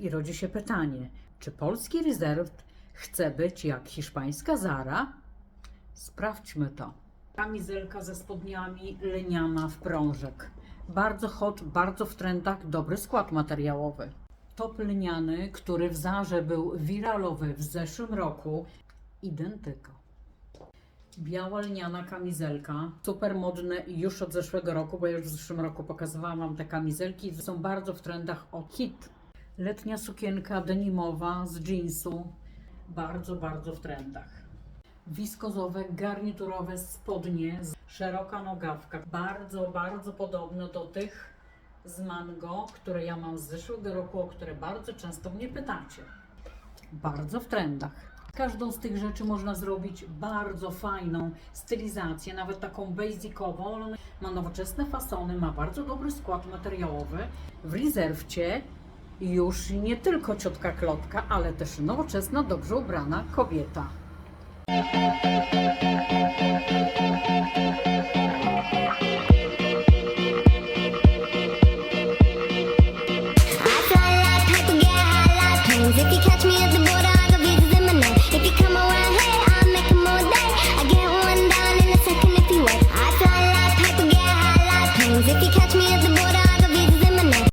I rodzi się pytanie, czy polski rezerw chce być jak hiszpańska Zara? Sprawdźmy to. Kamizelka ze spodniami lniana w prążek. Bardzo hot, bardzo w trendach, dobry skład materiałowy. Top lniany, który w Zarze był wiralowy w zeszłym roku, identyko. Biała lniana kamizelka, super modne już od zeszłego roku, bo już w zeszłym roku pokazywałam Wam te kamizelki, są bardzo w trendach o hit. Letnia sukienka denimowa z jeansu, bardzo, bardzo w trendach. Wiskozowe, garniturowe spodnie, szeroka nogawka, bardzo, bardzo podobne do tych z mango, które ja mam z zeszłego roku, o które bardzo często mnie pytacie. Bardzo w trendach. Każdą z tych rzeczy można zrobić bardzo fajną stylizację, nawet taką basicową. Ma nowoczesne fasony, ma bardzo dobry skład materiałowy. W rezerwcie już nie tylko ciotka Klotka, ale też nowoczesna, dobrze ubrana kobieta. If you